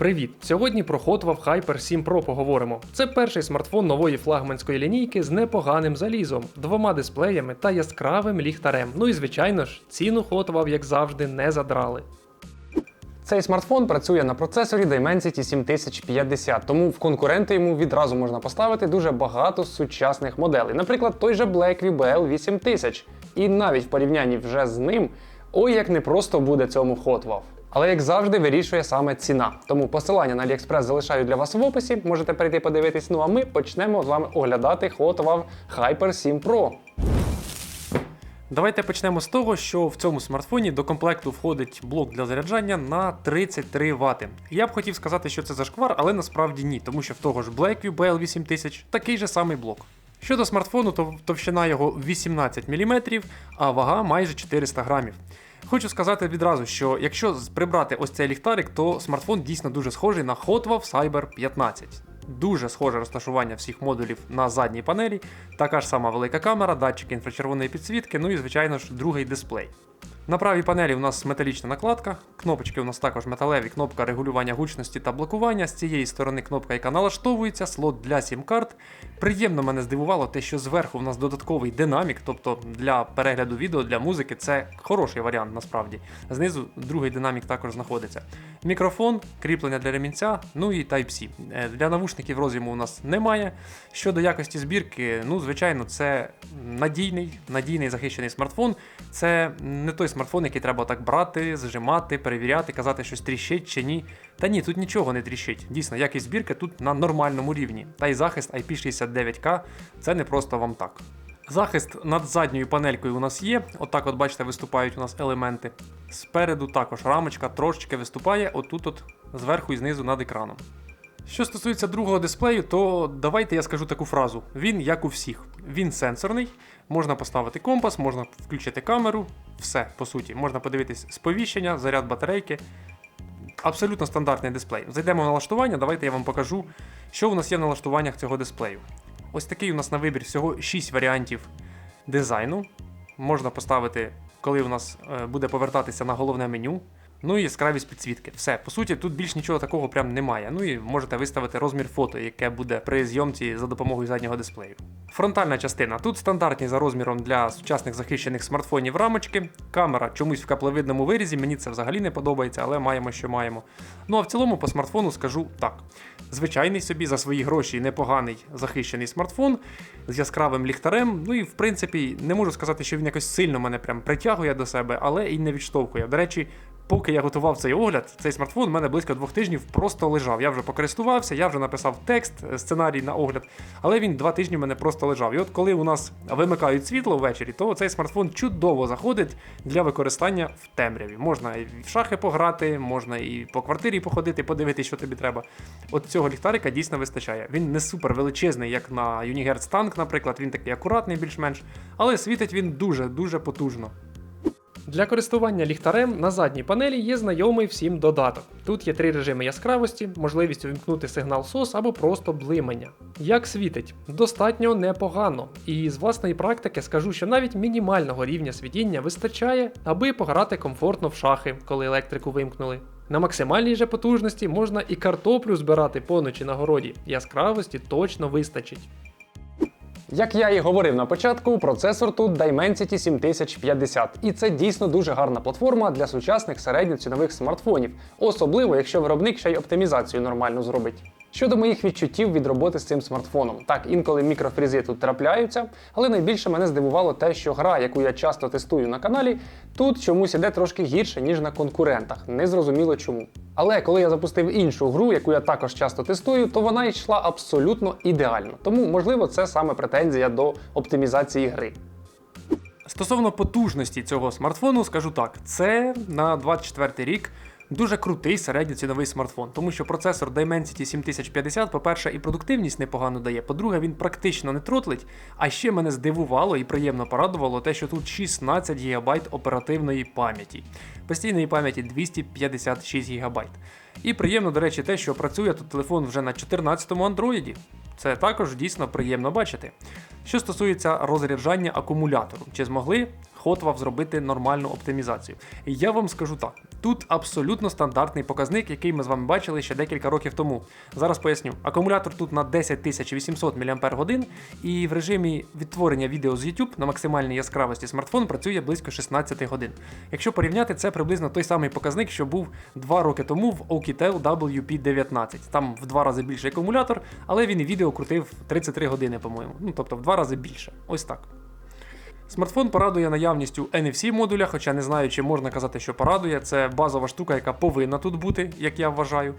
Привіт! Сьогодні про Hotwav Hyper 7 Pro поговоримо. Це перший смартфон нової флагманської лінійки з непоганим залізом, двома дисплеями та яскравим ліхтарем. Ну і звичайно ж, ціну Hotwav, як завжди, не задрали. Цей смартфон працює на процесорі Dimensity 7050, тому в конкуренти йому відразу можна поставити дуже багато сучасних моделей. Наприклад, той же Blackview BL 8000. І навіть в порівнянні вже з ним, ой, як непросто буде цьому Hotwav. Але як завжди вирішує саме ціна. Тому посилання на AliExpress залишаю для вас в описі, можете перейти подивитись. Ну а ми почнемо з вами оглядати Hotwav Hyper 7 Pro. Давайте почнемо з того, що в цьому смартфоні до комплекту входить блок для заряджання на 33 Вт. Я б хотів сказати, що це зашквар, але насправді ні, тому що в того ж Blackview BL8000 такий же самий блок. Щодо смартфону, то товщина його 18 мм, а вага майже 400 грамів. Хочу сказати відразу, що якщо прибрати ось цей ліхтарик, то смартфон дійсно дуже схожий на Hotwav Cyber 15. Дуже схоже розташування всіх модулів на задній панелі, така ж сама велика камера, датчики інфрачервоної підсвітки, ну і, звичайно ж, другий дисплей. На правій панелі у нас металічна накладка, кнопочки у нас також металеві, кнопка регулювання гучності та блокування. З цієї сторони кнопка, яка налаштовується, слот для сім-карт. Приємно мене здивувало те, що зверху у нас додатковий динамік, тобто для перегляду відео, для музики це хороший варіант насправді. Знизу другий динамік також знаходиться. Мікрофон, кріплення для ремінця, ну і Type-C. Е, Для навушників роз'єму у нас немає. Щодо якості збірки, ну, звичайно, це надійний, надійний захищений смартфон. Це не той смартфон, який треба так брати, зажимати, перевіряти, казати, щось тріщить чи ні. Та ні, тут нічого не тріщить. Дійсно, якість збірки тут на нормальному рівні. Та й захист IP69K це не просто вам так. Захист над задньою панелькою у нас є. Отак, от бачите, виступають у нас елементи. Спереду також рамочка трошечки виступає, отут, от зверху і знизу над екраном. Що стосується другого дисплею, то давайте я скажу таку фразу: він як у всіх. Він сенсорний, можна поставити компас, можна включити камеру, все по суті. Можна подивитись сповіщення, заряд батарейки. Абсолютно стандартний дисплей. Зайдемо в налаштування, давайте я вам покажу, що у нас є в налаштуваннях цього дисплею. Ось такий у нас на вибір всього 6 варіантів дизайну. Можна поставити, коли у нас е, буде повертатися на головне меню. Ну і яскравість підсвітки. Все, по суті, тут більш нічого такого прям немає. Ну і можете виставити розмір фото, яке буде при зйомці за допомогою заднього дисплею. Фронтальна частина. Тут стандартні за розміром для сучасних захищених смартфонів рамочки. Камера чомусь в каплевидному вирізі, мені це взагалі не подобається, але маємо, що маємо. Ну а в цілому по смартфону скажу так: звичайний собі за свої гроші непоганий захищений смартфон з яскравим ліхтарем. Ну і в принципі не можу сказати, що він якось сильно мене прям притягує до себе, але і не відштовхує. До речі, поки я готував цей огляд, цей смартфон у мене близько двох тижнів просто лежав. Я вже покористувався, я вже написав текст, е, сценарій на огляд, але він два тижні в мене просто лежав. І от коли у нас вимикають світло ввечері, то цей смартфон чудово заходить для використання в темряві. Можна і в шахи пограти, можна і по квартирі походити, подивитися, що тобі треба. От цього ліхтарика дійсно вистачає. Він не супер величезний, як на Unihertz Tank, наприклад, він такий акуратний більш-менш, але світить він дуже-дуже потужно. Для користування ліхтарем на задній панелі є знайомий всім додаток. Тут є три режими яскравості, можливість увімкнути сигнал SOS або просто блимання. Як світить? Достатньо непогано. І з власної практики скажу, що навіть мінімального рівня світіння вистачає, аби пограти комфортно в шахи, коли електрику вимкнули. На максимальній же потужності можна і картоплю збирати поночі на городі. Яскравості точно вистачить. Як я і говорив на початку, процесор тут Dimensity 7050, і це дійсно дуже гарна платформа для сучасних середньоцінових смартфонів, особливо якщо виробник ще й оптимізацію нормально зробить. Щодо моїх відчуттів від роботи з цим смартфоном, так інколи мікрофрізи тут трапляються, але найбільше мене здивувало те, що гра, яку я часто тестую на каналі, тут чомусь іде трошки гірше, ніж на конкурентах. Незрозуміло чому. Але коли я запустив іншу гру, яку я також часто тестую, то вона йшла абсолютно ідеально. Тому, можливо, це саме претензія до оптимізації гри. Стосовно потужності цього смартфону, скажу так: це на 24 рік. Дуже крутий середньоціновий смартфон, тому що процесор Dimensity 7050, по-перше, і продуктивність непогано дає. По-друге, він практично не тротлить. А ще мене здивувало і приємно порадувало те, що тут 16 ГБ оперативної пам'яті, постійної пам'яті 256 ГБ. І приємно, до речі, те, що працює тут телефон вже на 14-му Android. Це також дійсно приємно бачити. Що стосується розряджання акумулятору, чи змогли Hotwav зробити нормальну оптимізацію? Я вам скажу так: Тут абсолютно стандартний показник, який ми з вами бачили ще декілька років тому. Зараз поясню. Акумулятор тут на 10800 мАч, і в режимі відтворення відео з YouTube на максимальній яскравості смартфон працює близько 16 годин. Якщо порівняти, це приблизно той самий показник, що був 2 роки тому в Oukitel WP19. Там в два рази більший акумулятор, але він і відео крутив 33 години, по-моєму. Ну тобто в два рази більше. Ось так. Смартфон порадує наявністю NFC модуля, хоча не знаю, чи можна казати, що порадує. Це базова штука, яка повинна тут бути, як я вважаю.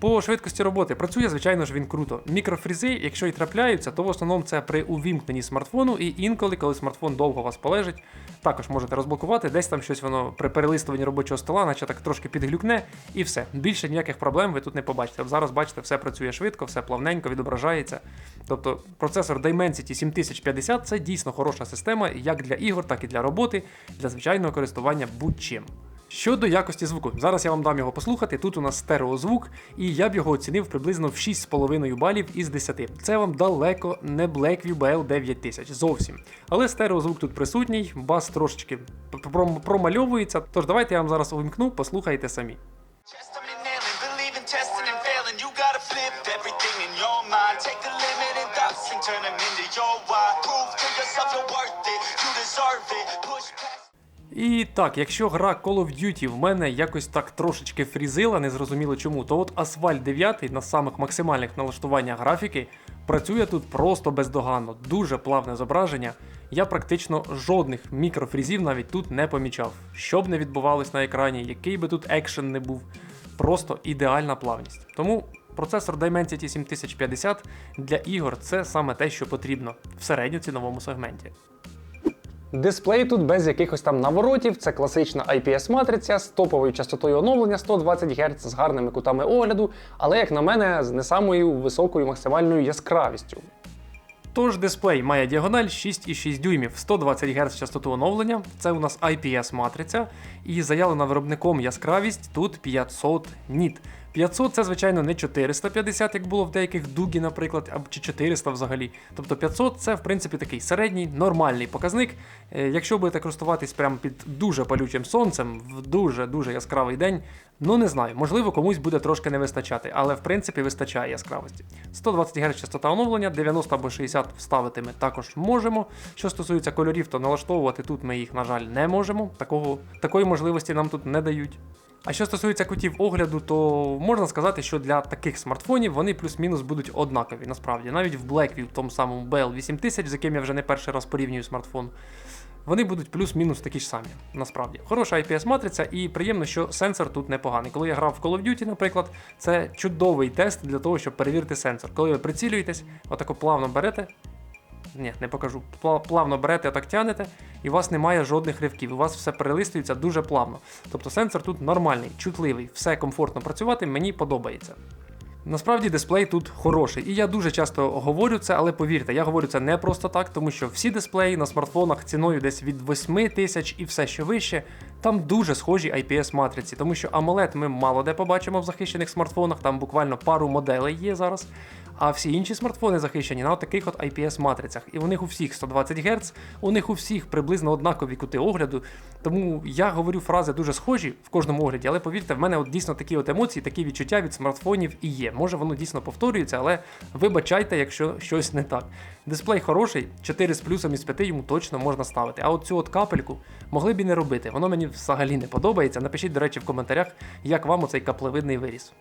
По швидкості роботи працює, звичайно ж, він круто. Мікрофрізи, якщо і трапляються, то в основному це при увімкненні смартфону, і інколи, коли смартфон довго вас полежить, також можете розблокувати, десь там щось воно при перелистуванні робочого стола, наче так трошки підглюкне, і все. Більше ніяких проблем ви тут не побачите. Зараз бачите, все працює швидко, все плавненько, відображається. Тобто процесор Dimensity 7050 це дійсно хороша система, як для ігор, так і для роботи, для звичайного користування будь-чим. Щодо якості звуку, зараз я вам дам його послухати. Тут у нас стереозвук, і я б його оцінив приблизно в 6,5 балів із 10. Це вам далеко не Blackview BL 9000, зовсім. Але стереозвук тут присутній, бас трошечки пром- промальовується. Тож давайте я вам зараз увімкну, послухайте самі. Take the limited thoughts and turn them into your why. Prove to yourself you're worth І так, якщо гра Call of Duty в мене якось так трошечки фрізила, незрозуміло чому, то от Asphalt 9 на самих максимальних налаштуваннях графіки працює тут просто бездоганно, дуже плавне зображення. Я практично жодних мікрофрізів навіть тут не помічав. Що б не відбувалось на екрані, який би тут екшен не був, просто ідеальна плавність. Тому процесор Dimensity 7050 для ігор це саме те, що потрібно в середньоціновому сегменті. Дисплей тут без якихось там наворотів, це класична IPS-матриця з топовою частотою оновлення 120 Гц з гарними кутами огляду, але, як на мене, з не самою високою максимальною яскравістю. Тож дисплей має діагональ 6,6 дюймів, 120 Гц частоту оновлення, це у нас IPS матриця, і заявлена виробником яскравість тут 500 ніт. 500 це, звичайно, не 450, як було в деяких дугі, наприклад, або чи 400 взагалі. Тобто 500 це, в принципі, такий середній, нормальний показник. Е, Якщо будете користуватись прямо під дуже палючим сонцем, в дуже-дуже яскравий день, ну не знаю, можливо, комусь буде трошки не вистачати, але в принципі вистачає яскравості. 120 Гц частота оновлення, 90 або 60 вставити ми також можемо. Що стосується кольорів, то налаштовувати тут ми їх, на жаль, не можемо. Такого, такої можливості нам тут не дають. А що стосується кутів огляду, то можна сказати, що для таких смартфонів вони плюс-мінус будуть однакові. Насправді, навіть в Blackview, в тому самому BL8000, з яким я вже не перший раз порівнюю смартфон, вони будуть плюс-мінус такі ж самі. Насправді, хороша IPS-матриця, і приємно, що сенсор тут непоганий. Коли я грав в Call of Duty, наприклад, це чудовий тест для того, щоб перевірити сенсор. Коли ви прицілюєтесь, отако плавно берете. Ні, не покажу. Плавно берете, так тянете, і у вас немає жодних ривків. У вас все перелистується дуже плавно. Тобто сенсор тут нормальний, чутливий, все комфортно працювати, мені подобається. Насправді дисплей тут хороший, і я дуже часто говорю це, але повірте, я говорю це не просто так, тому що всі дисплеї на смартфонах ціною десь від 8 тисяч і все що вище, там дуже схожі IPS-матриці, тому що AMOLED ми мало де побачимо в захищених смартфонах, там буквально пару моделей є зараз. А всі інші смартфони захищені на таких от IPS-матрицях. І у них у всіх 120 Гц, у них у всіх приблизно однакові кути огляду. Тому я говорю фрази дуже схожі в кожному огляді, але повірте, в мене от дійсно такі от емоції, такі відчуття від смартфонів і є. Може воно дійсно повторюється, але вибачайте, якщо щось не так. Дисплей хороший, 4 з плюсом із 5 йому точно можна ставити. А от цю от капельку могли б і не робити. Воно мені взагалі не подобається. Напишіть, до речі, в коментарях, як вам оцей каплевидний виріс.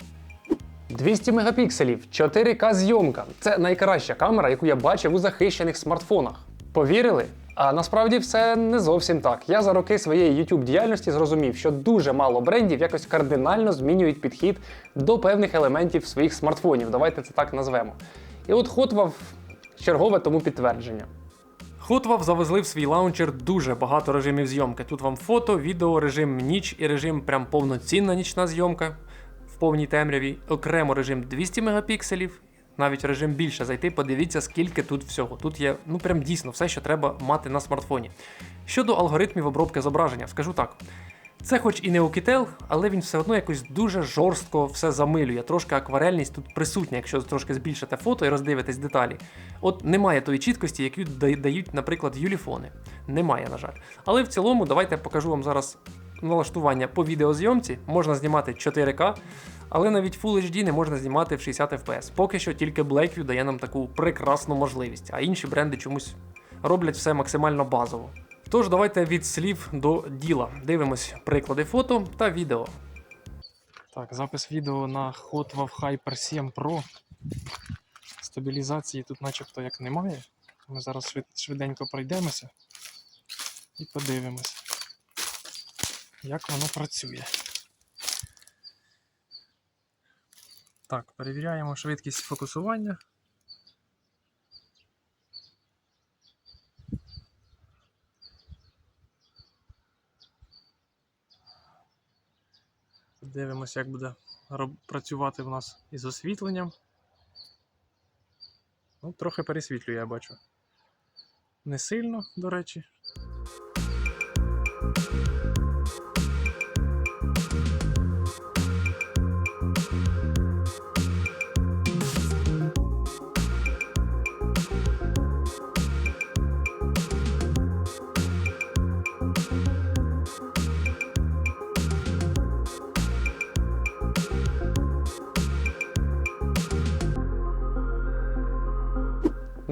200 мегапікселів, 4К зйомка. Це найкраща камера, яку я бачив у захищених смартфонах. Повірили? А насправді все не зовсім так. Я за роки своєї youtube діяльності зрозумів, що дуже мало брендів якось кардинально змінюють підхід до певних елементів своїх смартфонів. Давайте це так назвемо. І от Hotwav чергове тому підтвердження. Hotwav завезли в свій лаунчер дуже багато режимів зйомки. Тут вам фото, відео, режим ніч і режим прям повноцінна нічна зйомка в повній темряві. Окремо режим 200 мегапікселів, навіть режим більше зайти. Подивіться, скільки тут всього. Тут є ну прям дійсно все, що треба мати на смартфоні. Щодо алгоритмів обробки зображення, скажу так. Це хоч і не Oukitel, але він все одно якось дуже жорстко все замилює. Трошки акварельність тут присутня, якщо трошки збільшите фото і роздивитесь деталі. От немає тої чіткості, яку дають, наприклад, юліфони. Немає, на жаль. Але в цілому, давайте я покажу вам зараз налаштування по відеозйомці, можна знімати 4К, але навіть Full HD не можна знімати в 60 FPS. Поки що тільки Blackview дає нам таку прекрасну можливість, а інші бренди чомусь роблять все максимально базово. Тож давайте від слів до діла. Дивимось приклади фото та відео. Так, запис відео на Hot Wav Hyper 7 Pro. Стабілізації тут начебто як немає. Ми зараз швид- швиденько пройдемося і подивимося, як воно працює. Так, перевіряємо швидкість фокусування. Дивимося, як буде працювати в нас із освітленням. Ну, трохи пересвітлює, я бачу. Не сильно, до речі.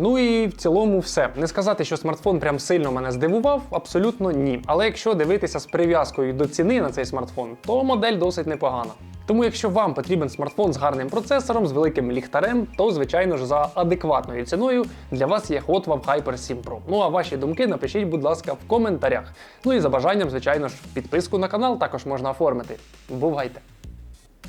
Ну і в цілому все. Не сказати, що смартфон прям сильно мене здивував, абсолютно ні. Але якщо дивитися з прив'язкою до ціни на цей смартфон, то модель досить непогана. Тому, якщо вам потрібен смартфон з гарним процесором, з великим ліхтарем, то звичайно ж за адекватною ціною для вас є Hot Wav Hyper 7 Pro. Ну а ваші думки напишіть, будь ласка, в коментарях. Ну і за бажанням, звичайно ж, підписку на канал також можна оформити. Бувайте!